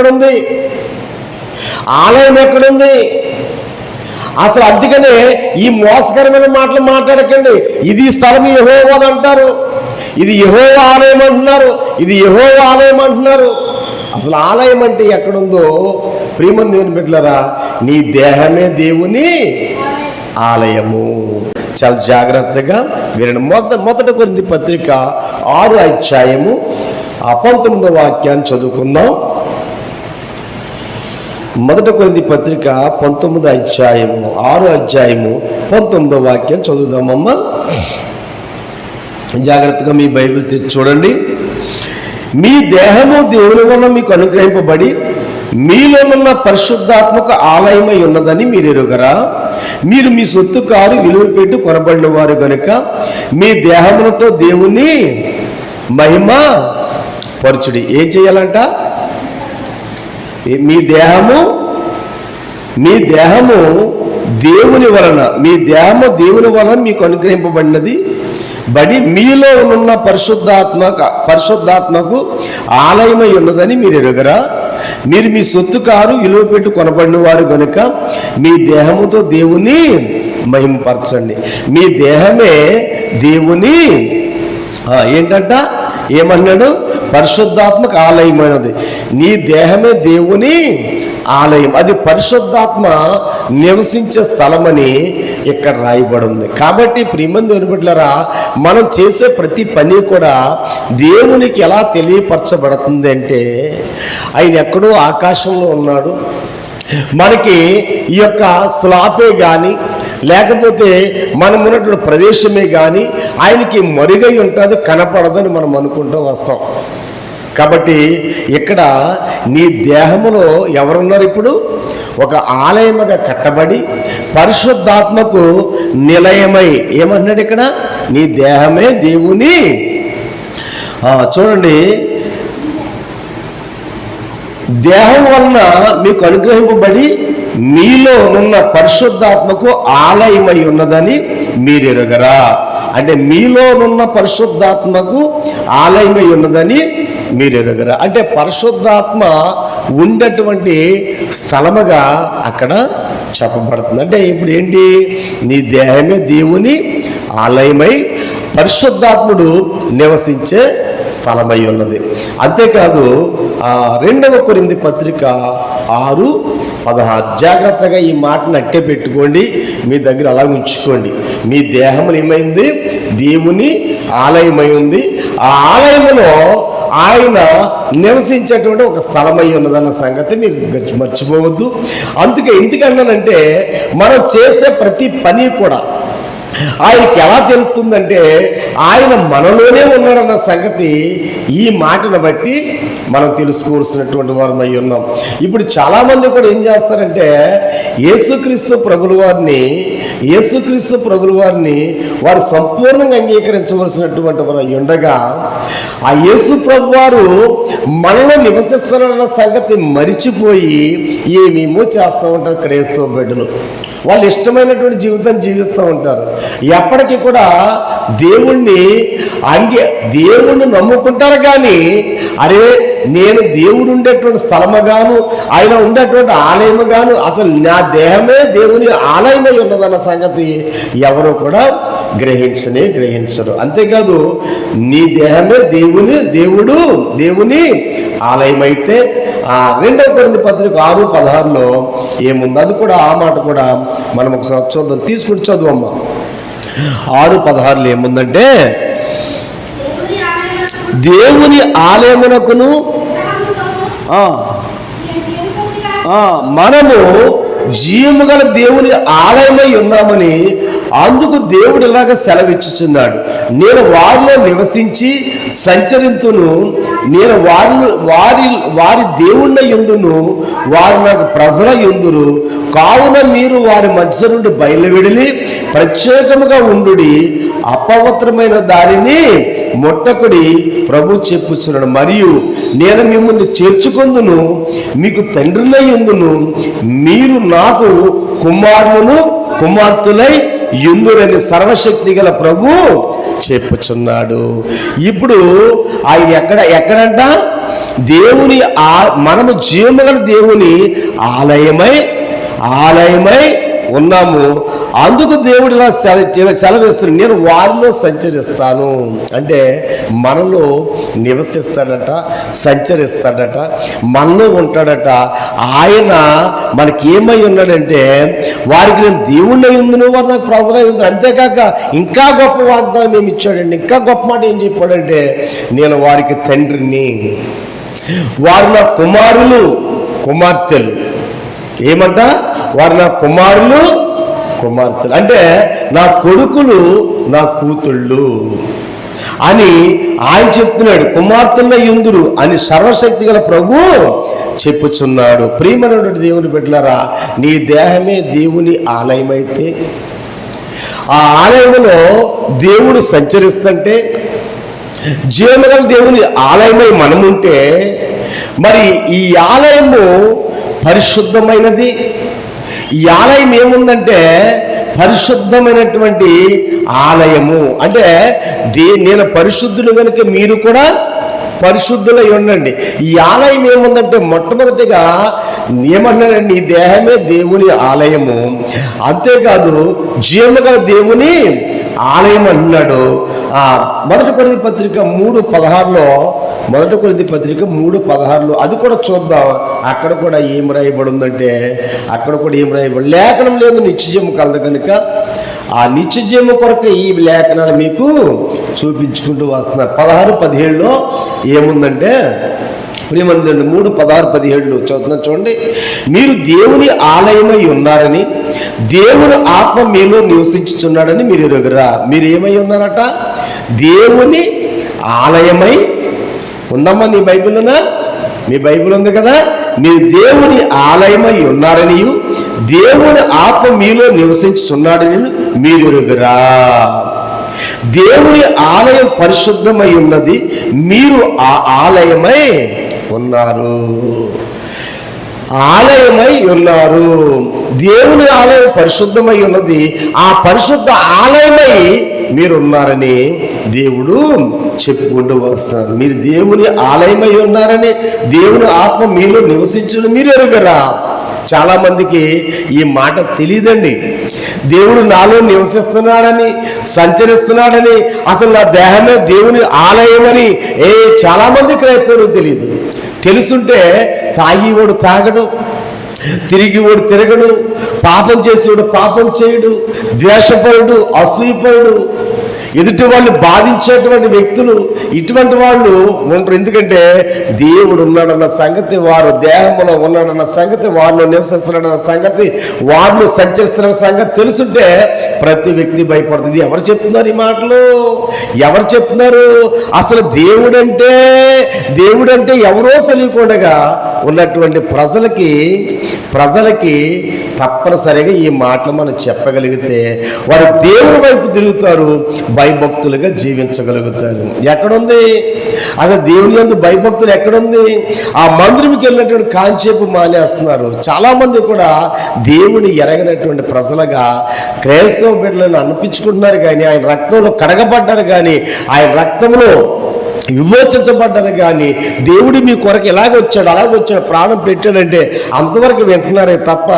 ఎక్కడుంది? ఆలయం ఎక్కడుంది? అసలు అందుకనే ఈ మోసకరమైన మాటలు మాట్లాడకండి. ఇది స్థలం యహోవాది అంటారు. ఇది యహో ఆలయం అంటున్నారు. ఇది యహోవ ఆలయం అంటున్నారు. అసలు ఆలయం అంటే ఎక్కడుందో? ప్రియమని దేవుని బిడ్డలరా నీ దేహమే దేవుని ఆలయము. చాలా జాగ్రత్తగా వీరిని మొదట మొదట కొరింది పత్రిక ఆరు అధ్యాయము ఆ పంతొమ్మిదో వాక్యాన్ని చదువుకుందాం. మొదట కొద్ది పత్రిక పంతొమ్మిదో అధ్యాయము ఆరు అధ్యాయము పంతొమ్మిదో వాక్యం చదువుదామమ్మా జాగ్రత్తగా మీ బైబిల్ తెచ్చి చూడండి. మీ దేహము దేవుని వల్ల మీకు అనుగ్రహింపబడి మీలోనున్న పరిశుద్ధాత్మక ఆలయమై ఉన్నదని మీరు ఎరుగరా మీరు మీ సొత్తు కారు విలువ పెట్టి కొనబడిన వారు గనుక మీ దేహములతో దేవుని మహిమ పరచుడి. ఏం చేయాలంట? మీ దేహము మీ దేహము దేవుని వలన మీ దేహము దేవుని వలన మీకు అనుగ్రహింపబడినది. బడి మీలో ఉన్న పరిశుద్ధాత్మక పరిశుద్ధాత్మకు ఆలయమై ఉన్నదని మీరు ఎరుగరా. మీరు మీ సొత్తు కారు విలువ పెట్టి కొనబడిన వారు కనుక మీ దేహముతో దేవుని మహిమపరచండి. మీ దేహమే దేవుని ఏంటంట? ఏమన్నాడు? పరిశుద్ధాత్మక ఆలయమైనది. నీ దేహమే దేవుని ఆలయం. అది పరిశుద్ధాత్మ నివసించే స్థలమని ఇక్కడ రాయబడి ఉంది కాబట్టి ప్రియమంది వినబట్లరా మనం చేసే ప్రతి పని కూడా దేవునికి ఎలా తెలియపరచబడుతుంది అంటే ఆయన ఎక్కడో ఆకాశంలో ఉన్నాడు. మనకి ఈ యొక్క స్లాపే కానీ లేకపోతే మనం ఉన్నటువంటి ప్రదేశమే కానీ ఆయనకి మరుగై ఉంటుంది కనపడదని మనం అనుకుంటూ వస్తాం. కాబట్టి ఇక్కడ నీ దేహములో ఎవరున్నారు ఇప్పుడు? ఒక ఆలయముగా కట్టబడి పరిశుద్ధాత్మకు నిలయమై ఏమన్నాడు ఇక్కడ? నీ దేహమే దేవుని. చూడండి. దేహం వలన మీకు అనుగ్రహింపబడి మీలో ఉన్న పరిశుద్ధాత్మకు ఆలయమై ఉన్నదని మీరు ఎరుగరా అంటే మీలోనున్న పరిశుద్ధాత్మకు ఆలయమై ఉన్నదని మీరు ఎరుగరా అంటే పరిశుద్ధాత్మ ఉండేటువంటి స్థలముగా అక్కడ చెప్పబడుతుంది. అంటే ఇప్పుడు ఏంటి? నీ దేహమే దేవుని ఆలయమై పరిశుద్ధాత్ముడు నివసించే స్థలమై ఉన్నది. అంతేకాదు రెండవ కొరింది పత్రిక ఆరు పదహారు. జాగ్రత్తగా ఈ మాటను అట్టే పెట్టుకోండి మీ దగ్గర అలా ఉంచుకోండి. మీ దేహం ఏమైంది? దేవుని ఆలయమై ఉంది. ఆ ఆలయములో ఆయన నివసించేటువంటి ఒక స్థలమై ఉన్నదన్న సంగతి మీరు మర్చిపోవద్దు. అందుకే ఎందుకన్నానంటే మనం చేసే ప్రతి పని కూడా ఆయనకి ఎలా తెలుస్తుందంటే ఆయన మనలోనే ఉన్నాడన్న సంగతి ఈ మాటను బట్టి మనం తెలుసుకోవాల్సినటువంటి వారం అయి ఉన్నాం. ఇప్పుడు చాలామంది కూడా ఏం చేస్తారంటే యేసుక్రీస్తు ప్రభుల వారిని యేసుక్రీస్తు ప్రభుల వారిని వారు సంపూర్ణంగా అంగీకరించవలసినటువంటి వారు అయి ఉండగా ఆ యేసు ప్రభు వారు మనలో నివసిస్తున్నాడన్న సంగతి మరిచిపోయి ఏమేమో చేస్తూ ఉంటారు క్రైస్తవ బిడ్డలు. వాళ్ళు ఇష్టమైనటువంటి జీవితం జీవిస్తూ ఉంటారు. ఎప్పటికీ కూడా దేవుణ్ణి అంగే దేవుణ్ణి నమ్ముకుంటారు కానీ అరే నేను దేవుడు ఉండేటువంటి స్థలముగాను ఆయన ఉండేటువంటి ఆలయముగాను అసలు నా దేహమే దేవుని ఆలయమై ఉన్నదన్న సంగతి ఎవరు కూడా గ్రహించనే గ్రహించరు. అంతేకాదు నీ దేహమే దేవుని దేవుడు దేవుని ఆలయమైతే ఆ రెండవ కొరింది పత్రిక ఆరు పదహారులో ఏముంది? అది కూడా ఆ మాట కూడా మనం ఒకసారి చూద్దాం. తీసుకుని అమ్మ ఆరు పదహారులు ఏముందంటే దేవుని ఆలయమునకును ఆ, ఆ, మనము జీవము గల దేవుని ఆలయమై ఉన్నామని అందుకు దేవుడు ఇలాగ సెలవిచ్చుచున్నాడు. నేను వారిలో నివసించి సంచరింతును నేను వారిని వారి వారి దేవుళ్ళ ఎందును వారు నాకు ప్రజల ఎందురు కావున మీరు వారి మధ్య నుండి బయలువెడిలి ప్రత్యేకముగా ఉండుడి అపవిత్రమైన దానిని ముట్టకుడి ప్రభు చెప్పుచున్నాడు. మరియు నేను మిమ్మల్ని చేర్చుకొందును మీకు తండ్రులై ఎందును మీరు నాకు కుమారులను కుమార్తెలై ఎందురని సర్వశక్తి గల ప్రభు చెప్పుచున్నాడు. ఇప్పుడు ఆయన ఎక్కడ ఎక్కడంట? దేవుని ఆ మనము జీవముగల దేవుని ఆలయమై ఆలయమై ఉన్నాము. అందుకు దేవుడు ఇలా సెల సెలవిస్తున్నాడు. నేను వారిలో సంచరిస్తాను. అంటే మనలో నివసిస్తాడట సంచరిస్తాడట మనలో ఉంటాడట. ఆయన మనకి ఏమై ఉన్నాడంటే వారికి నేను దేవుణ్ణి ఉందును వారు నాకు ప్రజలై ఉంది అంతేకాక ఇంకా గొప్ప వాగ్దానం ఏమి ఇచ్చాడండి? ఇంకా గొప్ప మాట ఏం చెప్పాడంటే నేను వారికి తండ్రిని వారు నా కుమారులు కుమార్తెలు. ఏమంట? వారు నా కుమారులు కుమార్తెలు. అంటే నా కొడుకులు నా కూతుళ్ళు అని ఆయన చెప్తున్నాడు కుమార్తెల ఎందురు అని సర్వశక్తి గల ప్రభు చెప్పుచున్నాడు. ప్రియమైనటువంటి దేవుని బిడ్డలారా నీ దేహమే దేవుని ఆలయమైతే ఆ ఆలయంలో దేవుడు సంచరిస్తుంటే జీవనగల దేవుని ఆలయమై మనముంటే మరి ఈ ఆలయము పరిశుద్ధమైనది ఈ ఆలయం ఏముందంటే పరిశుద్ధమైనటువంటి ఆలయము. అంటే దే నేను పరిశుద్ధులు కనుక మీరు కూడా పరిశుద్ధులై ఉండండి. ఈ ఆలయం ఏముందంటే మొట్టమొదటిగా ఏమన్నాడండి ఈ దేహమే దేవుని ఆలయము. అంతేకాదు జీవగల దేవుని ఆలయం అన్నాడు. ఆ మొదటి పరిధి పత్రిక మూడు పదహారులో మొదటి కొరింథీ పత్రిక మూడు పదహారులో అది కూడా చూద్దాం. అక్కడ కూడా ఏం రాయబడి ఉందంటే అక్కడ కూడా ఏం రాయబడి లేఖనం లేదు నిత్యజీవం కలదు కనుక ఆ నిత్యజీవం కొరకు ఈ లేఖనాలు మీకు చూపించుకుంటూ వస్తున్నారు. పదహారు పదిహేడులో ఏముందంటే ప్రియమందండి మూడు పదహారు పదిహేడులో చదువుతున్నా చూడండి. మీరు దేవుని ఆలయమై ఉన్నారని దేవుని ఆత్మ మీలో నివసించుచున్నాడని మీరు ఎరుగురా? మీరు ఏమై ఉన్నారట? దేవుని ఆలయమై ఉందమ్మా నీ బైబిల్లోనా? మీ బైబిల్ ఉంది కదా. మీరు దేవుని ఆలయమై ఉన్నారని దేవుని ఆత్మ మీలో నివసించుచున్నాడని మీరు దేవుని ఆలయం పరిశుద్ధమై ఉన్నది మీరు ఆ ఆలయమై ఉన్నారు. ఆలయమై ఉన్నారు. దేవుని ఆలయం పరిశుద్ధమై ఉన్నది ఆ పరిశుద్ధ ఆలయమై మీరు ఉన్నారని దేవుడు చెప్పుకుంటూ వస్తున్నారు మీరు దేవుని ఆలయమై ఉన్నారని దేవుని ఆత్మ మీలో నివసించడం మీరు ఎరుగరా? చాలా మందికి ఈ మాట తెలియదండి దేవుడు నాలో నివసిస్తున్నాడని సంచరిస్తున్నాడని అసలు నా దేహమే దేవుని ఆలయమని ఏ చాలా మంది క్రైస్తవులు తెలియదు తెలుసుంటే తాగివాడు తాగడు తిరిగివాడు తిరగడు పాపం చేసేవాడు పాపం చేయడు ద్వేషపరుడు అసూయపరుడు ఎదుటి వాళ్ళు బాధించేటువంటి వ్యక్తులు ఇటువంటి వాళ్ళు ఉంటారు ఎందుకంటే దేవుడు ఉన్నాడన్న సంగతి వారు దేహంలో ఉన్నాడన్న సంగతి వారిలో నివసిస్తున్నాడన్న సంగతి వారిలో సంచరిస్తున్న సంగతి తెలుసుంటే ప్రతి వ్యక్తి భయపడుతుంది. ఎవరు చెప్తున్నారు ఈ మాటలు? ఎవరు చెప్తున్నారు? అసలు దేవుడంటే దేవుడంటే ఎవరో తెలియకుండా ఉన్నటువంటి ప్రజలకి ప్రజలకి తప్పనిసరిగా ఈ మాటలు మనం చెప్పగలిగితే వారు దేవుడి వైపు తిరుగుతారు భయభక్తులుగా జీవించగలుగుతారు. ఎక్కడుంది? అసలు దేవుని ఎందు భయభక్తులు ఎక్కడుంది? ఆ మందిరంకి వెళ్ళినటువంటి కాంచేపు మానేస్తున్నారు. చాలామంది కూడా దేవుని ఎరగినటువంటి ప్రజలుగా క్రైస్తవ బిడ్డలను అనిపించుకుంటున్నారు కానీ ఆయన రక్తంలో కడగబడ్డారు కానీ ఆయన రక్తంలో విమోచించబడ్డారు కానీ దేవుడు మీ కొరకు ఎలాగ వచ్చాడు అలాగ వచ్చాడు ప్రాణం పెట్టాడంటే అంతవరకు వింటున్నారే తప్ప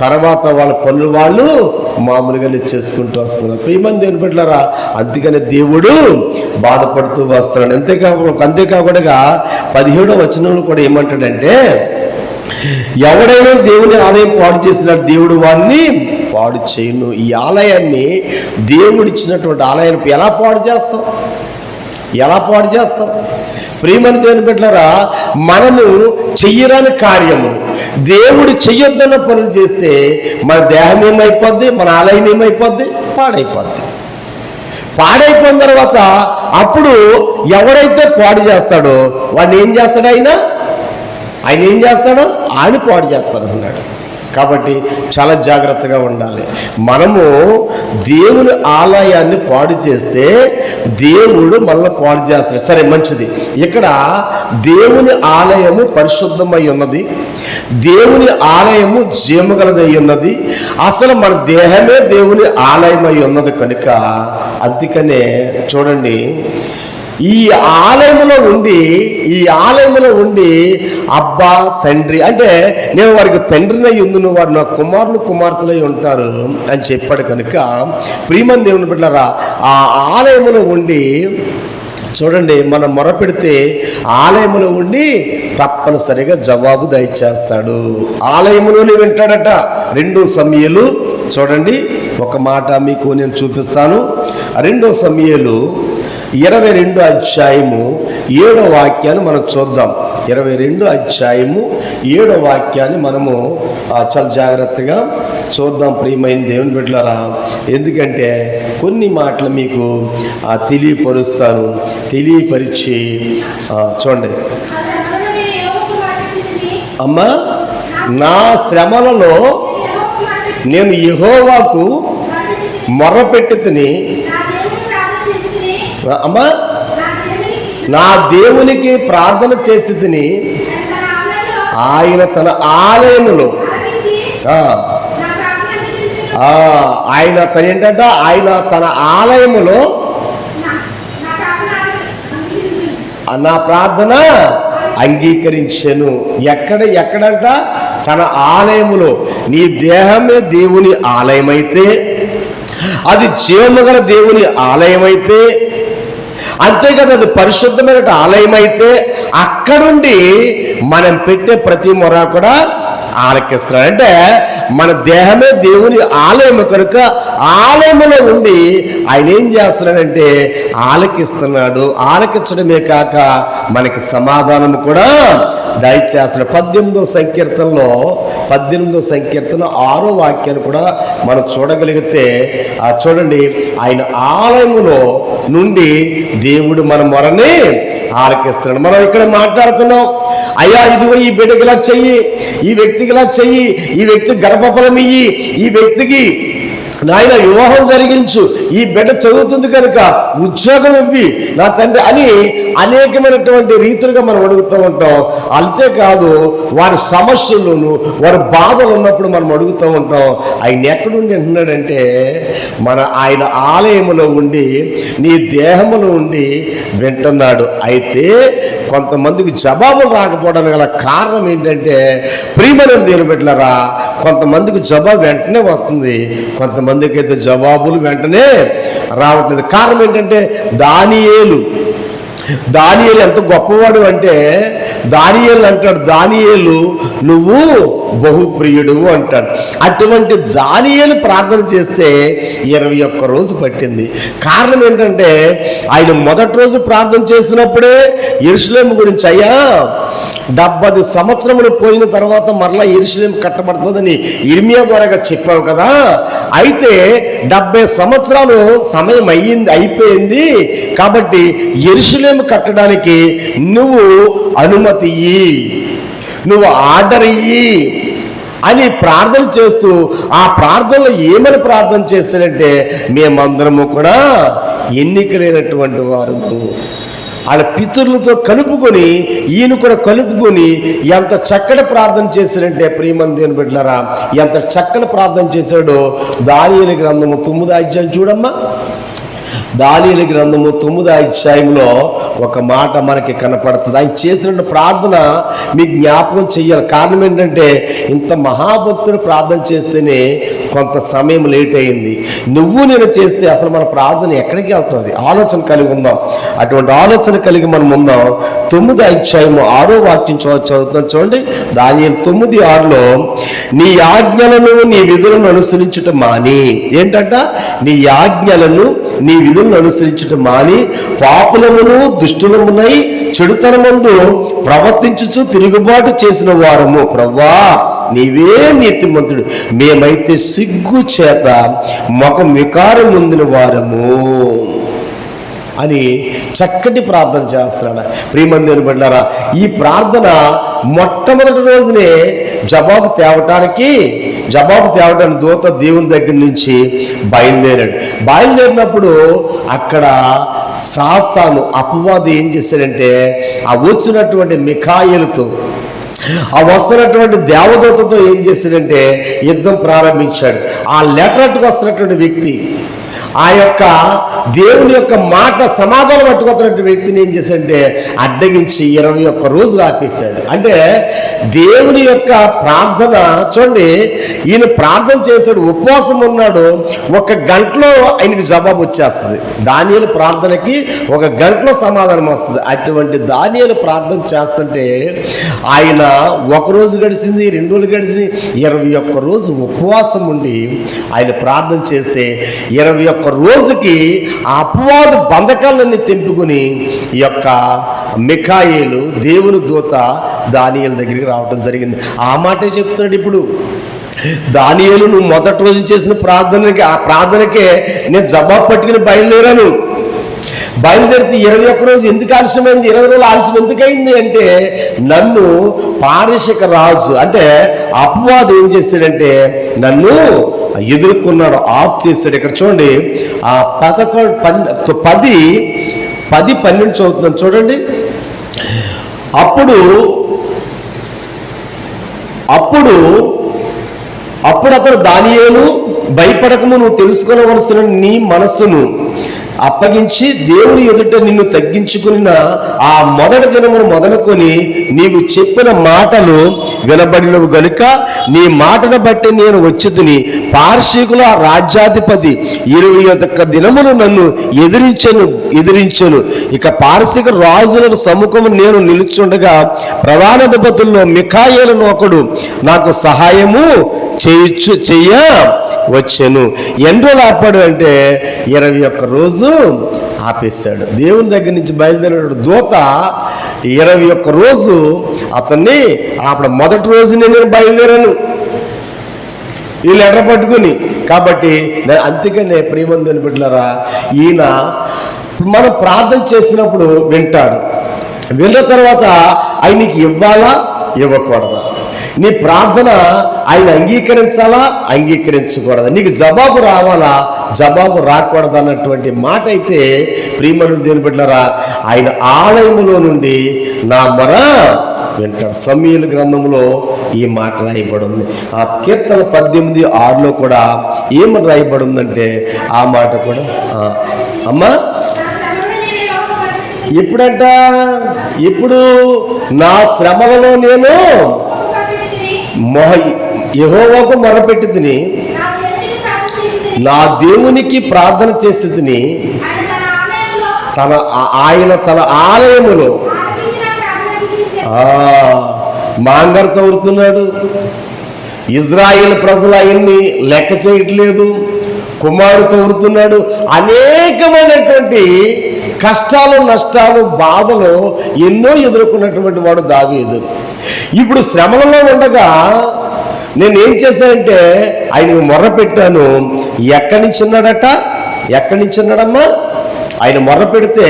తర్వాత వాళ్ళ పనులు వాళ్ళు మామూలుగానే చేసుకుంటూ వస్తున్నారు. ప్రియమంది ఏం పెట్టారా అందుకని దేవుడు బాధపడుతూ వస్తున్నాడు. అంతేకాకుండా అంతేకాకుండా పదిహేడో వచనంలో కూడా ఏమంటాడంటే ఎవడైనా దేవుని ఆలయం పాడు చేసినాడు దేవుడు వాడిని పాడు చేయను. ఈ ఆలయాన్ని దేవుడు ఇచ్చినటువంటి ఆలయాన్ని ఎలా పాడు చేస్తాం ఎలా పాడు చేస్తాం? ప్రియమని దేవుని బిడ్డలారా మనము చెయ్యరాని కార్యము. దేవుడు చెయ్యొద్దన్న పనులు చేస్తే మన దేహం ఏమైపోద్ది? మన ఆలయం ఏమైపోద్ది? పాడైపోద్ది. పాడైపోయిన తర్వాత అప్పుడు ఎవడైతే పాడు చేస్తాడో వాడిని ఏం చేస్తాడు ఆయన? ఆయన ఏం చేస్తాడో? ఆయన పాడు చేస్తాడు అన్నాడు. కాబట్టి చాలా జాగ్రత్తగా ఉండాలి. మనము దేవుని ఆలయాన్ని పాడు చేస్తే దేవుడు మళ్ళీ పాడు చేస్తాడు. సరే మంచిది. ఇక్కడ దేవుని ఆలయము పరిశుద్ధమై ఉన్నది. దేవుని ఆలయము జీమగలదై ఉన్నది. అసలు మన దేహమే దేవుని ఆలయమై ఉన్నది కనుక అందుకనే చూడండి ఈ ఆలయములో ఉండి ఈ ఆలయములో ఉండి అబ్బా తండ్రి అంటే నేను వారికి తండ్రినై ఉందును వారు నా కుమారులు కుమార్తెలై ఉంటారు అని చెప్పాడు కనుక ప్రియమని దేవుని బిడ్డారా ఆ ఆలయంలో ఉండి చూడండి మనం మొరపెడితే ఆలయములో ఉండి తప్పనిసరిగా జవాబు దయచేస్తాడు. ఆలయంలోనే వింటాడట. రెండు సమయలు చూడండి ఒక మాట మీకు నేను చూపిస్తాను. రెండో సమయలు ఇరవై రెండు అధ్యాయము ఏడో వాక్యాన్ని మనం చూద్దాం. ఇరవై రెండు అధ్యాయము ఏడో వాక్యాన్ని మనము చాలా జాగ్రత్తగా చూద్దాం ప్రియమైన దేవుని బిడ్డలరా. ఎందుకంటే కొన్ని మాటలు మీకు ఆ, తెలియపరుస్తాను తెలియపరిచి చూడండి. అమ్మా నా శ్రమలలో నేను యహోవాకు మొర్రపెట్టి తిని అమ్మ నా దేవునికి ప్రార్థన చేసి తిని ఆయన తన ఆలయములో. ఆ, ఆ, ఆయన తన ఏంటంట ఆయన తన ఆలయములో. నా ప్రార్థన అంగీకరించెను. ఎక్కడ ఎక్కడంట? తన ఆలయములో. నీ దేహమే దేవుని ఆలయమైతే అది జీవము దేవుని ఆలయమైతే అంతేకాదు అది పరిశుద్ధమైన ఆలయం అయితే అక్కడుండి మనం పెట్టే ప్రతి మొర కూడా ఆలకిస్తున్నాడు అంటే మన దేహమే దేవుని ఆలయం కనుక ఆలయములో ఉండి ఆయన ఏం చేస్తున్నాడంటే ఆలకిస్తున్నాడు. ఆలకించడమే కాక మనకి సమాధానం కూడా దయచేస్తున్నాడు పద్దెనిమిదో సంకీర్తనలో పద్దెనిమిదో సంకీర్తన ఆరో వాక్యాన్ని కూడా మనం చూడగలిగితే చూడండి ఆయన ఆలయములో నుండి దేవుడు మన మొరని ఆలకిస్తున్నాడు మనం ఇక్కడ మాట్లాడుతున్నాం అయ్యా ఇదిగో ఈ బిడ్డకి ఇలా చెయ్యి ఈ వ్యక్తికి ఇలా చెయ్యి ఈ వ్యక్తి గర్భఫలం ఇయ్యి ఈ వ్యక్తికి నాయన వివాహం జరిగించు ఈ బిడ్డ చదువుతుంది కనుక ఉద్యోగం ఇవ్వి నా తండ్రి అని అనేకమైనటువంటి రీతులుగా మనం అడుగుతూ ఉంటాం. అంతేకాదు వారి సమస్యల్లోనూ వారి బాధలు ఉన్నప్పుడు మనం అడుగుతూ ఉంటాం. ఆయన ఎక్కడుండి అంటున్నాడంటే మన ఆయన ఆలయములో ఉండి నీ దేహములో ఉండి వింటున్నాడు. అయితే కొంతమందికి జవాబులు రాకపోవడానికి గల కారణం ఏంటంటే ప్రియమైన దేవుని పెట్టారా కొంతమందికి జవాబు వెంటనే వస్తుంది. కొంతమందికి అయితే జవాబులు వెంటనే రావట్లేదు. కారణం ఏంటంటే దానియేలు దానియేలు ఎంత గొప్పవాడు అంటే దానియేలు అంటాడు దానియేలు నువ్వు బహుప్రియుడు అంటాడు. అటువంటి జానియలు ప్రార్థన చేస్తే ఇరవై ఒక్క రోజు పట్టింది. కారణం ఏంటంటే ఆయన మొదటి రోజు ప్రార్థన చేసినప్పుడే ఎరుసలేం గురించి అయ్యా డెబ్బది సంవత్సరములు పోయిన తర్వాత మరలా ఇరుషులేం కట్టబడుతుందని ఇర్మియా ద్వారాగా చెప్పావు కదా. అయితే డెబ్బై సంవత్సరాలు సమయం అయ్యింది అయిపోయింది. కాబట్టి ఎరుషులేము కట్టడానికి నువ్వు అనుమతి ఇయ్యి నువ్వు ఆర్డర్ ఇయ్యి అని ప్రార్థన చేస్తూ ఆ ప్రార్థనలో ఏమని ప్రార్థన చేశాడంటే మేమందరము కూడా ఎన్నిక లేనటువంటి వారు వాళ్ళ పితరులతో కలుపుకొని ఈయన కూడా కలుపుకొని ఎంత చక్కటి ప్రార్థన చేశాడంటే ప్రియమంది బిడ్డలారా ఎంత చక్కటి ప్రార్థన చేశాడో దానియుల గ్రంథము తొమ్మిది అధ్యాయం చూడమ్మా. దానియలు గ్రంథము తొమ్మిది అధ్యాయంలో ఒక మాట మనకి కనపడుతుంది. ఆయన చేసిన ప్రార్థన మీ జ్ఞాపకం చెయ్యాలి. కారణం ఏంటంటే ఇంత మహాభక్తుడు ప్రార్థన చేస్తేనే కొంత సమయం లేట్ అయింది. నువ్వు నేను చేస్తే అసలు మన ప్రార్థన ఎక్కడికి వెళ్తుంది? ఆలోచన కలిగి ఉందాం. అటువంటి ఆలోచన కలిగి మనం ఉందాం. తొమ్మిది అధ్యాయము ఆరో వాక్యం చదువుతాం. చూడండి. దాని తొమ్మిది ఆరులో నీ ఆజ్ఞలను నీ విధులను అనుసరించటం మాని. ఏంటంట? నీ ఆజ్ఞలను నీ విధులను అనుసరించటం మాని. పాపులమును దుష్టులమునై చెడుతనమందు ప్రవర్తించుచు తిరుగుబాటు చేసిన వారము. ప్రవ్వా నీవే నీతిమంతుడు. మేమైతే సిగ్గు చేత మొఖం వికారం పొందిన వారము. అని చక్కటి ప్రార్థన చేస్తున్నాడు. ప్రియమందిని బిడ్డారా ఈ ప్రార్థన మొట్టమొదటి రోజునే జవాబు తేవటానికి జవాబు తేవడానికి దూత దేవుని దగ్గర నుంచి బయలుదేరాడు. బయలుదేరినప్పుడు అక్కడ సాతాను అపవాది ఏం చేశాడంటే ఆ వచ్చినటువంటి మిఖాయిలతో ఆ వస్తున్నటువంటి దేవదూతతో ఏం చేశాడంటే యుద్ధం ప్రారంభించాడు. ఆ లెటర్ వస్తున్నటువంటి వ్యక్తి ఆ యొక్క దేవుని యొక్క మాట సమాధానం పట్టుకున్నటువంటి వ్యక్తిని ఏం చేశాడంటే అడ్డగించి ఇరవై ఒక్క రోజులు ఆపేశాడు. అంటే దేవుని యొక్క ప్రార్థన చూడండి ఈయన ప్రార్థన చేశాడు ఉపవాసం ఉన్నాడు ఒక గంటలో ఆయనకి జవాబు వచ్చేస్తుంది. దానియలు ప్రార్థనకి ఒక గంటలో సమాధానం వస్తుంది. అటువంటి దానియలు ప్రార్థన చేస్తుంటే ఆయన ఒక రోజు గడిచింది రెండు రోజులు గడిచింది ఇరవై ఒక్క రోజు ఉపవాసం ఉండి ఆయన ప్రార్థన చేస్తే ఇరవై ఒక్క రోజుకి ఆ అపవాద బంధకాలన్నీ తెంపుకొని ఈ యొక్క మిఖాయిలు దేవుని దూత దానియల దగ్గరికి రావడం జరిగింది. ఆ మాటే చెప్తున్నాడు ఇప్పుడు. దానియలు నువ్వు మొదటి రోజు చేసిన ప్రార్థనకి ఆ ప్రార్థనకే నేను జవాబు పట్టుకుని బయలుదేరాను. బయలుదేరితే ఇరవై ఒక్క రోజు ఎందుకు ఆలస్యమైంది? ఇరవై రోజులు ఆలస్యం ఎందుకైంది అంటే నన్ను పారిషిక రాజు అంటే అపవాదు ఏం చేశాడంటే నన్ను ఎదుర్కొన్నాడు ఆఫ్ చేశాడు. ఇక్కడ చూడండి ఆ పదకొండు పది పది పన్నెండు చదువుతున్నాను చూడండి. అప్పుడు అప్పుడు అప్పుడు అతను దానియేలు భయపడకము నువ్వు తెలుసుకోవలసిన నీ మనస్సును అప్పగించి దేవుని ఎదుట నిన్ను తగ్గించుకున్న ఆ మొదటి దినమును మొదలుకొని నీవు చెప్పిన మాటలు వినబడినవు గనుక నీ మాటను బట్టి నేను వచ్చుతుని పార్షికుల రాజ్యాధిపతి ఇరవై ఒక్క దినములు నన్ను ఎదిరించను ఎదిరించను. ఇక పార్శిక రాజుల సముఖము నేను నిలుచుండగా ప్రధానాధిపతుల్లో మిఖాయేలను ఒకడు నాకు సహాయము చేయొచ్చు చెయ్య. వచ్చాను. ఎన్ని రోజులు ఆపాడు అంటే ఇరవై ఒక్క రోజు ఆపేశాడు. దేవుని దగ్గర నుంచి బయలుదేరిన దూత ఇరవై ఒక్క రోజు అతన్ని అప్పుడు మొదటి రోజునే నేను బయలుదేరాను. ఈ లెటర్ పట్టుకుని. కాబట్టి నేను అందుకనే ప్రియమందని బిడ్డలరా ఈయన మనం ప్రార్థన చేసినప్పుడు వింటాడు. విన్న తర్వాత ఆయనకి ఇవ్వాలా? ఇవ్వకూడదా? నీ ప్రార్థన ఆయన అంగీకరించాలా? అంగీకరించకూడదా? నీకు జవాబు రావాలా? జవాబు రాకూడదు అన్నటువంటి మాట అయితే ప్రియమను దేని బిడ్డలారా ఆయన ఆలయములో నుండి నా మొర వింటాడు. సమీల గ్రంథంలో ఈ మాట రాయబడింది. ఆ కీర్తన పద్దెనిమిది ఆరులో కూడా ఏమని రాయబడిందంటే ఆ మాట కూడా అమ్మా ఎప్పుడంట ఇప్పుడు నా శ్రమలలో నేను మొహ యహోవాకు మొరపెట్టి నా దేవునికి ప్రార్థన చేసి తన ఆయన తన ఆలయములో ఆ, మాంగర్ తవ్వుతున్నాడు. ఇజ్రాయిల్ ప్రజలు ఆయన్ని లెక్క చేయట్లేదు కుమారుడు తవ్వుతున్నాడు. అనేకమైనటువంటి కష్టాలు నష్టాలు బాధలు ఎన్నో ఎదుర్కొన్నటువంటి వాడు దావీదు. ఇప్పుడు శ్రమలలో ఉండగా నేను చేశానంటే ఆయనకు మొర్ర పెట్టాను. ఎక్కడి నుంచి ఉన్నాడట? ఎక్కడి నుంచి ఉన్నాడమ్మా? ఆయన మొర్ర పెడితే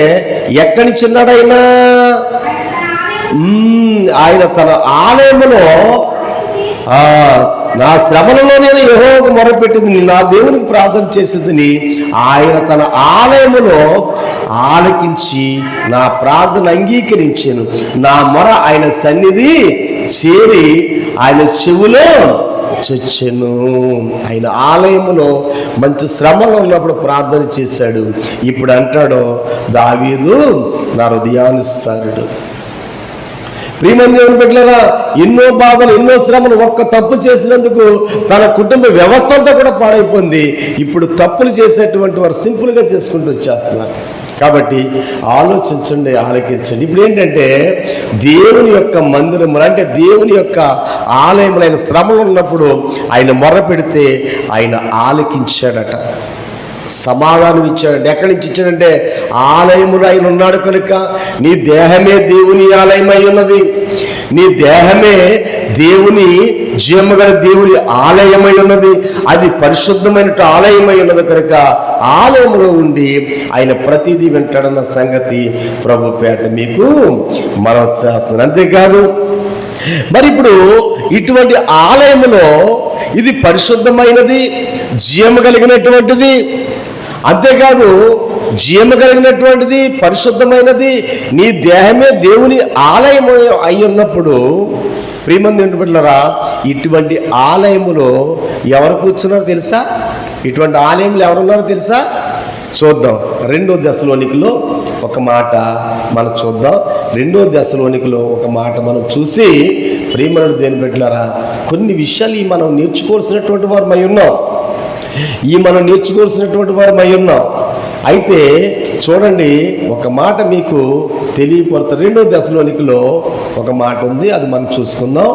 ఎక్కడి నుంచి ఉన్నాడు ఆయన? తన ఆలయములో ఆ, నా శ్రమలలో నేను యహోకు మొరపెట్టింది నా దేవునికి ప్రార్థన చేసేదని ఆయన తన ఆలయములో ఆలకించి నా ప్రార్థన అంగీకరించాను. నా మొర ఆయన సన్నిధి చేరి ఆయన చెవులో చొచ్చెను. ఆయన ఆలయములో మంచి శ్రమలో ఉన్నప్పుడు ప్రార్థన చేశాడు. ఇప్పుడు అంటాడో దావీదు నా హృదయానుసారుడు ప్రియమంది దేవుని బిడ్డలారా ఎన్నో బాధలు ఎన్నో శ్రమలు ఒక్క తప్పు చేసినందుకు తన కుటుంబ వ్యవస్థ అంతా కూడా పాడైపోయింది. ఇప్పుడు తప్పులు చేసేటువంటి వారు సింపుల్గా చేసుకుంటూ వచ్చేస్తున్నారు. కాబట్టి ఆలోచించండి ఆలోచించండి ఇప్పుడు ఏంటంటే దేవుని యొక్క మందిరములు అంటే దేవుని యొక్క ఆలయములైన శ్రమలు ఉన్నప్పుడు ఆయన మొర పెడితే ఆయన ఆలకించాడట. సమాధానం ఇచ్చాడంటే ఎక్కడి నుంచి ఇచ్చాడంటే ఆలయములు ఆయన ఉన్నాడు కనుక నీ దేహమే దేవుని ఆలయమై ఉన్నది. నీ దేహమే దేవుని జీవగల దేవుని ఆలయమై ఉన్నది. అది పరిశుద్ధమైన ఆలయమై ఉన్నది కనుక ఆలయంలో ఉండి ఆయన ప్రతిదీ వింటాడన్న సంగతి ప్రభు పేట మీకు మనం చేస్తున్నాను. అంతేకాదు మరి ఇప్పుడు ఇటువంటి ఆలయములో ఇది పరిశుద్ధమైనది జీవ కలిగినటువంటిది అంతేకాదు జీవం కలిగినటువంటిది పరిశుద్ధమైనది నీ దేహమే దేవుని ఆలయం అయి ఉన్నప్పుడు ప్రియమంది బిడ్డలరా ఇటువంటి ఆలయములో ఎవరు కూర్చున్నారో తెలుసా? ఇటువంటి ఆలయంలో ఎవరున్నారో తెలుసా? చూద్దాం. రెండో దశలోనికిలో ఒక మాట మనం చూద్దాం. రెండో దశలోనికిలో ఒక మాట మనం చూసి ప్రేమను దేని పెట్టారా కొన్ని విషయాలు మనం నేర్చుకోవాల్సినటువంటి వారు మై ఉన్నాం. ఈ మనం నేర్చుకోవాల్సినటువంటి వారు మై ఉన్నాం. అయితే చూడండి ఒక మాట మీకు తెలియపడుతుంది రెండో దశలోనికిలో ఒక మాట ఉంది అది మనం చూసుకుందాం.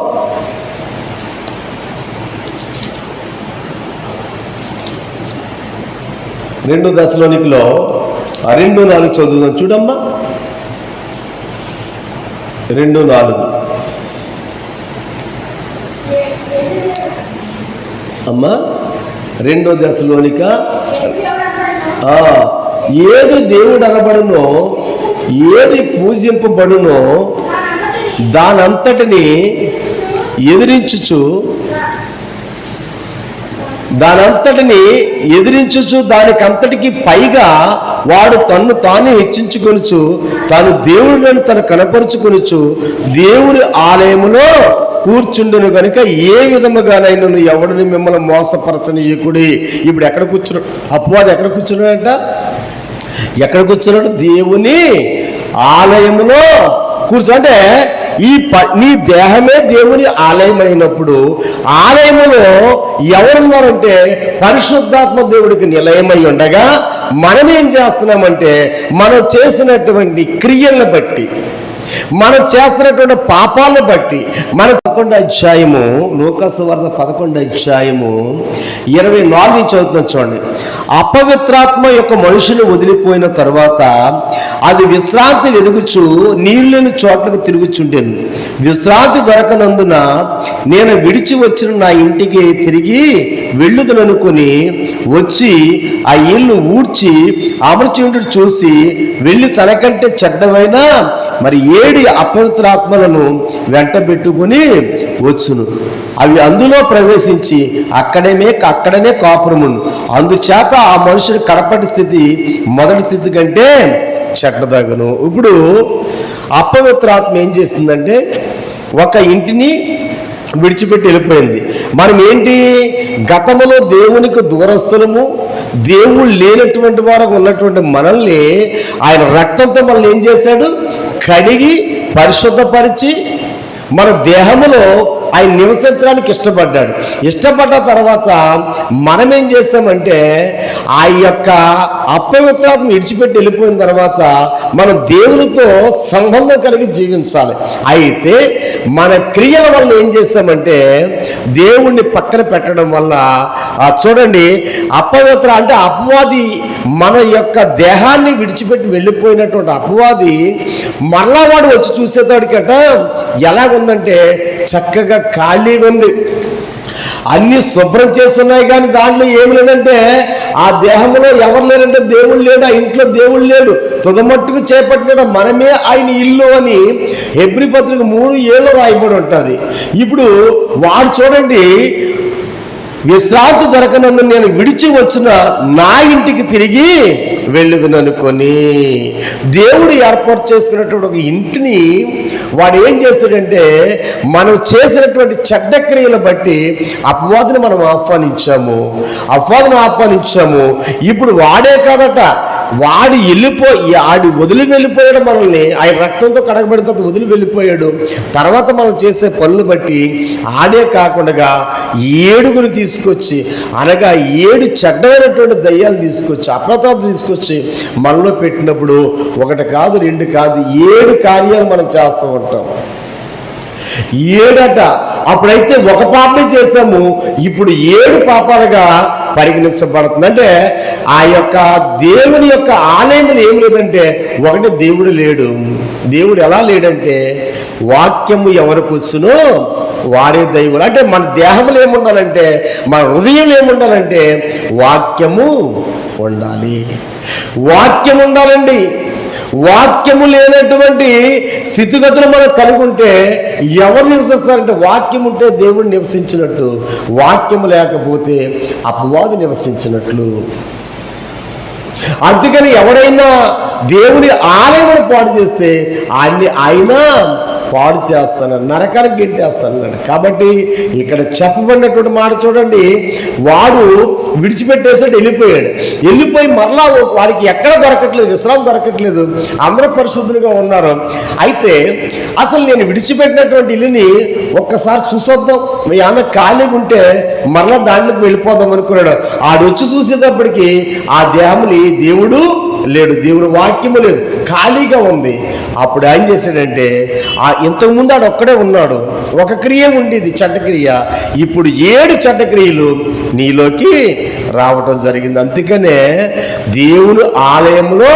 రెండు దశలోనికిలో ఆ రెండు నాలుగు చదువుదాం చూడమ్మా. రెండు నాలుగు. అమ్మా రెండో దశలోనిక. ఆ, ఏది దేవుడు అనబడునో ఏది పూజింపబడునో దానంతటిని ఎదిరించుచు దానంతటిని ఎదిరించుచు దానికంతటికి పైగా వాడు తన్ను తానే హెచ్చించుకొనుచు తాను దేవుడిని తను కనపరుచుకొనుచు దేవుడి ఆలయములో కూర్చుండును కనుక ఏ విధముగానైనా ఎవడిని మిమ్మల్ని మోసపరచనీయకుడి? ఇప్పుడు ఎక్కడ కూర్చున్నాడు? అపవాది ఎక్కడ కూర్చున్నాడంట? ఎక్కడ కూర్చున్నాడు? దేవుని ఆలయములో కూర్చో అంటే ఈ ప నీ దేహమే దేవుని ఆలయం అయినప్పుడు ఆలయములో ఎవరున్నారంటే పరిశుద్ధాత్మ దేవుడికి నిలయమై ఉండగా మనం ఏం చేస్తున్నామంటే మనం చేసినటువంటి క్రియలను బట్టి మనం చేస్తున్నటువంటి పాపాలను బట్టి మన పదకొండు అధ్యాయము లోకసు పదకొండు అధ్యాయము ఇరవై నాలుగు నుంచి అవుతుంది చూడండి. అపవిత్రాత్మ యొక్క మనుషులు వదిలిపోయిన తర్వాత అది విశ్రాంతి వెదుగుచు నీళ్ళని చోట్లకు తిరుగుచుండేను. విశ్రాంతి దొరకనందున నేను విడిచి వచ్చిన నా ఇంటికి తిరిగి వెళ్ళుదననుకొని వచ్చి ఆ ఇల్లు ఊడ్చి అమర్చుంటుడు చూసి వెళ్ళి తనకంటే చెడ్డమైన మరి ఏడి అపవిత్రాత్మలను వెంట పెట్టుకుని వచ్చును. అవి అందులో ప్రవేశించి అక్కడమే అక్కడనే కాపురమును అందుచేత ఆ మనుషుడు కడపటి స్థితి మొదటి స్థితి కంటే చెడ్డదగను. ఇప్పుడు అపవిత్రాత్మ ఏం చేస్తుందంటే ఒక ఇంటిని విడిచిపెట్టి వెళ్ళిపోయింది. మనం ఏంటి? గతంలో దేవునికి దూరస్థలము దేవుడు లేనటువంటి వారికి ఉన్నటువంటి మనల్ని ఆయన రక్తంతో మనల్ని ఏం చేశాడు? కడిగి పరిశుద్ధపరిచి మన దేహములో ఆయన నివసించడానికి ఇష్టపడ్డాడు. ఇష్టపడ్డ తర్వాత మనం ఏం చేస్తామంటే ఆ యొక్క అపవిత్రాత్మ విడిచిపెట్టి వెళ్ళిపోయిన తర్వాత మనం దేవునితో సంబంధం కలిగి జీవించాలి. అయితే మన క్రియల వల్ల ఏం చేస్తామంటే దేవుణ్ణి పక్కన పెట్టడం వల్ల చూడండి అపవిత్ర అంటే అపవాది మన యొక్క దేహాన్ని విడిచిపెట్టి వెళ్ళిపోయినటువంటి అపవాది మరలా వాడు వచ్చి చూసేతాడికట ఎలాగుందంటే చక్కగా ఖాళీగా ఉంది. అన్ని శుభ్రం చేస్తున్నాయి కానీ దాంట్లో ఏమి లేదంటే ఆ దేహంలో ఎవరు లేరంటే దేవుడు లేడు ఆ ఇంట్లో దేవుడు లేడు. తుదమట్టుకు చేపట్టిన మనమే ఆయన ఇల్లు అని ఎబ్రి పత్రిక మూడు ఏళ్ళు రాయబడి ఉంటుంది. ఇప్పుడు వాడు చూడండి విశ్రాంతి దొరకనందు నేను విడిచి వచ్చిన నా ఇంటికి తిరిగి వెళ్ళదుననుకొని దేవుడు ఏర్పాటు చేసుకున్నటువంటి ఒక ఇంటిని వాడు ఏం చేశాడంటే మనం చేసినటువంటి చెడ్డ క్రియలు బట్టి అపవాదిని మనం ఆహ్వానించాము. అపవాదిని ఆహ్వానించాము. ఇప్పుడు వాడే కాదట. వాడు వెళ్ళిపో ఆడి వదిలి వెళ్ళిపోయాడు మనల్ని. ఆయన రక్తంతో కడగబడితే వదిలి వెళ్ళిపోయాడు. తర్వాత మనం చేసే పనులు బట్టి ఆడే కాకుండా ఏడుగురు తీసుకొచ్చి అనగా ఏడు చెడ్డమైనటువంటి దయ్యాలు తీసుకొచ్చి అప్రతాలు తీసుకొచ్చి మనలో పెట్టినప్పుడు ఒకటి కాదు రెండు కాదు ఏడు కార్యాలు మనం చేస్తూ ఉంటాం. ఏడట అప్పుడైతే ఒక పాపమే చేసాము ఇప్పుడు ఏడు పాపాలుగా పరిగణించబడుతుంది. అంటే ఆ యొక్క దేవుని యొక్క ఆలయంలో ఏం లేదంటే ఒకటి దేవుడు లేడు. దేవుడు ఎలా లేడంటే వాక్యము ఎవరు కూర్చునో వారే దైవులు. అంటే మన దేహంలో ఏముండాలంటే మన హృదయం ఏముండాలంటే వాక్యము ఉండాలి. వాక్యం ఉండాలండి. వాక్యము లేనటువంటి స్థితిగతులు మనం కలిగి ఉంటే ఎవరు నివసిస్తారంటే వాక్యం ఉంటే దేవుడు నివసించినట్టు వాక్యము లేకపోతే అపవాది నివసించినట్లు. అందుకని ఎవడైనా దేవుని ఆలయమును పాడు చేస్తే ఆయన్ని ఆయన పాడు చేస్తాను నరకానికి గింటేస్తానన్నాడు. కాబట్టి ఇక్కడ చెప్పబడినటువంటి మాట చూడండి. వాడు విడిచిపెట్టేసాడు వెళ్ళిపోయాడు. వెళ్ళిపోయి మరలా వాడికి ఎక్కడ దొరకట్లేదు విశ్రాంతి దొరకట్లేదు అందరూ పరిశుద్ధులుగా ఉన్నారు. అయితే అసలు నేను విడిచిపెట్టినటువంటి ఇల్లుని ఒక్కసారి చూసొద్దాం. ఆమె ఖాళీగా ఉంటే మరలా దాంట్లోకి వెళ్ళిపోదాం అనుకున్నాడు. ఆడు వచ్చి చూసేటప్పటికి ఆ దేములి దేవుడు లేడు దేవుని వాక్యము లేదు ఖాళీగా ఉంది. అప్పుడు ఏం చేశాడంటే ఆ ఇంతకుముందు ఆడు ఒక్కడే ఉన్నాడు ఒక క్రియ ఉండేది చట్టక్రియ ఇప్పుడు ఏడు చట్టక్రియలు నీలోకి రావటం జరిగింది. అందుకనే దేవుడు ఆలయంలో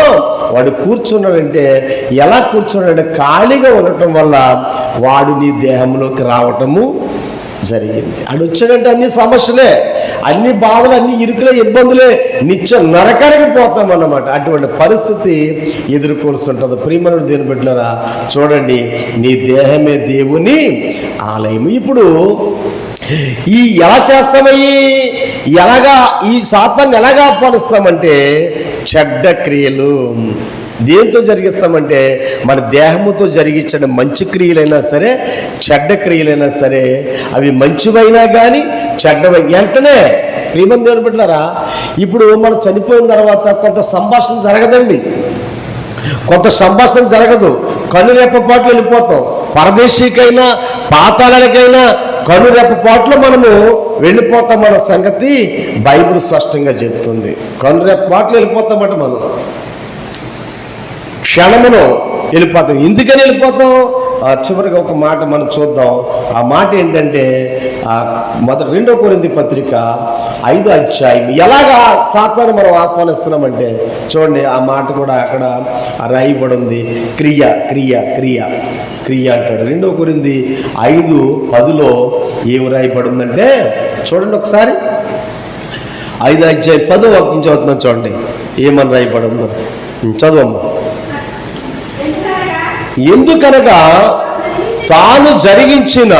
వాడు కూర్చున్నాడంటే ఎలా కూర్చున్నాడంటే ఖాళీగా ఉండటం వల్ల వాడు నీ దేహంలోకి రావటము జరిగింది. ఆడు వచ్చాడంటే అన్ని సమస్యలే అన్ని బాధలు అన్ని ఇరుకులే ఇబ్బందులే నిత్యం నరకానికి పోతాం అన్నమాట. అటువంటి పరిస్థితి ఎదుర్కోవాల్సి ఉంటుంది ప్రియమనుడు దేని బిడ్డలారా చూడండి నీ దేహమే దేవుని ఆలయం ఇప్పుడు ఈ ఎలా చేస్తామయ్యి? ఎలాగా ఈ శాతాన్ని ఎలాగా ఆహ్వానిస్తామంటే చెడ్డ క్రియలు. దేంతో జరిగిస్తామంటే మన దేహముతో జరిగించిన మంచి క్రియలైనా సరే చెడ్డ క్రియలైనా సరే అవి మంచివైనా కానీ చెడ్డవై వెంటనే ప్రియమని దేవుని ఇప్పుడు మనం చనిపోయిన తర్వాత కొంత సంభాషణ జరగదండి. కొంత సంభాషణ జరగదు. కన్ను రెప్పపాట్లు వెళ్ళిపోతాం. పరదేశీకైనా పాతాళానికైనా కన్ను రెప్పపాట్లు మనము వెళ్ళిపోతాం మన సంగతి బైబిల్ స్పష్టంగా చెప్తుంది. కన్ను రెప్పపాట్లు వెళ్ళిపోతామట మనం. క్షణములో వెళ్ళిపోతాం. ఎందుకని వెళ్ళిపోతాం? ఆ చివరిగా ఒక మాట మనం చూద్దాం. ఆ మాట ఏంటంటే మొదటి రెండో కొరింది పత్రిక ఐదో అధ్యాయం. ఎలాగా సాత్వాన్ని మనం ఆహ్వానిస్తున్నామంటే చూడండి ఆ మాట కూడా అక్కడ రాయబడి ఉంది క్రియ క్రియ క్రియ క్రియ అంటాడు. రెండో కొరింది ఐదు పదిలో ఏం రాయబడి ఉందంటే చూడండి ఒకసారి. ఐదు అధ్యాయం పదో ఒక నుంచి అవుతుందో చూడండి. ఏమని రాయబడి ఉందో చదవమ్మా. ఎందుకనగా తాను జరిగించిన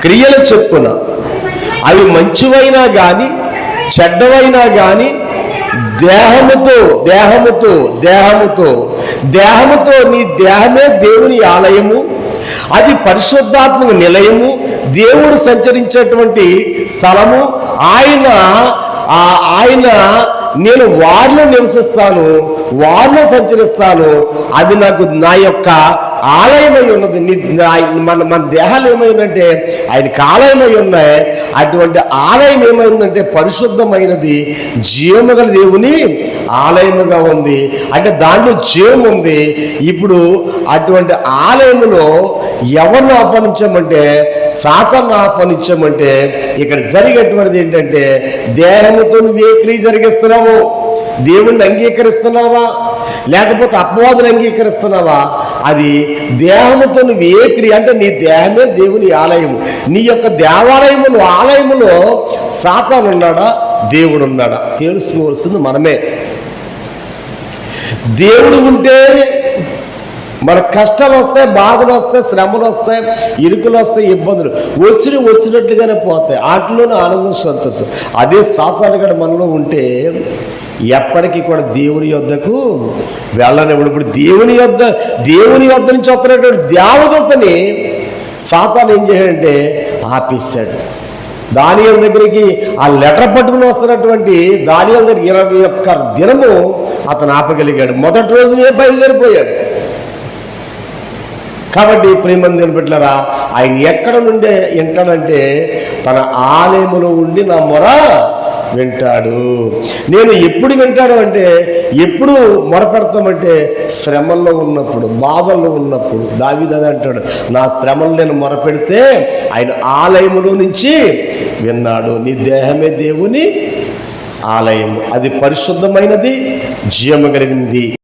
క్రియల చెప్పున అవి మంచివైనా కానీ చెడ్డవైనా కానీ దేహముతో దేహముతో దేహముతో దేహముతో నీ దేహమే దేవుని ఆలయము అది పరిశుద్ధాత్మక నిలయము దేవుడు సంచరించేటువంటి స్థలము ఆయన ఆ ఆయన నేను వారిలో నివసిస్తాను వారిలో సంచరిస్తాను. అది నాకు నా యొక్క ఆలయమై ఉన్నది. మన మన దేహాలు ఏమైందంటే ఆయనకి ఆలయమై ఉన్నాయి. అటువంటి ఆలయం ఏమైందంటే పరిశుద్ధమైనది జీవముగల దేవుని ఆలయముగా ఉంది. అంటే దాంట్లో జీవం ఉంది. ఇప్పుడు అటువంటి ఆలయములో ఎవరిని ఆహ్వానించామంటే సాతాన్ని ఆహ్వానించామంటే ఇక్కడ జరిగేటువంటిది ఏంటంటే దేహముతో నువ్వు ఏ క్రియ జరిగిస్తున్నావు దేవుణ్ణి అంగీకరిస్తున్నావా? లేకపోతే అపవాదులు అంగీకరిస్తున్నావా? అది దేహముతో నువ్వు ఏ క్రియ అంటే నీ దేహమే దేవుని ఆలయము. నీ యొక్క దేవాలయములు ఆలయములో సాతాను ఉన్నాడా? దేవుడు ఉన్నాడా? తెలుసుకోవాల్సింది మనమే. దేవుడు ఉంటే మన కష్టాలు వస్తాయి బాధలు వస్తాయి శ్రమలు వస్తాయి ఇరుకులు వస్తాయి ఇబ్బందులు వచ్చిన వచ్చినట్లుగానే పోతాయి. వాటిలోనే ఆనందం సంతోషం. అదే సాతానుగడ మనలో ఉంటే ఎప్పటికీ కూడా దేవుని యొద్దకు వెళ్ళనివ్వడు ఇప్పుడు దేవుని యొద్ద దేవుని యొద్ద నుంచి వస్తున్నటువంటి దేవదత్తని సాతాను ఏం చేయాడంటే ఆపేశాడు. దానియల దగ్గరికి ఆ లెటర్ పట్టుకుని వస్తున్నటువంటి దానియల దగ్గర ఇరవై ఒక్క దినము అతను ఆపగలిగాడు. మొదటి రోజునే బయలుదేరిపోయాడు. కాబట్టి ప్రేమందిని బిడ్డలారా ఆయన ఎక్కడ నుండి వింటాడంటే తన ఆలయములో ఉండి నా మొర వింటాడు. నేను ఎప్పుడు వింటాడు అంటే ఎప్పుడు మొరపెడతామంటే శ్రమల్లో ఉన్నప్పుడు బాధల్లో ఉన్నప్పుడు దావిదది అంటాడు నా శ్రమలు నేను మొరపెడితే ఆయన ఆలయములో నుంచి విన్నాడు. నీ దేహమే దేవుని ఆలయం. అది పరిశుద్ధమైనది జీవము కలిగినది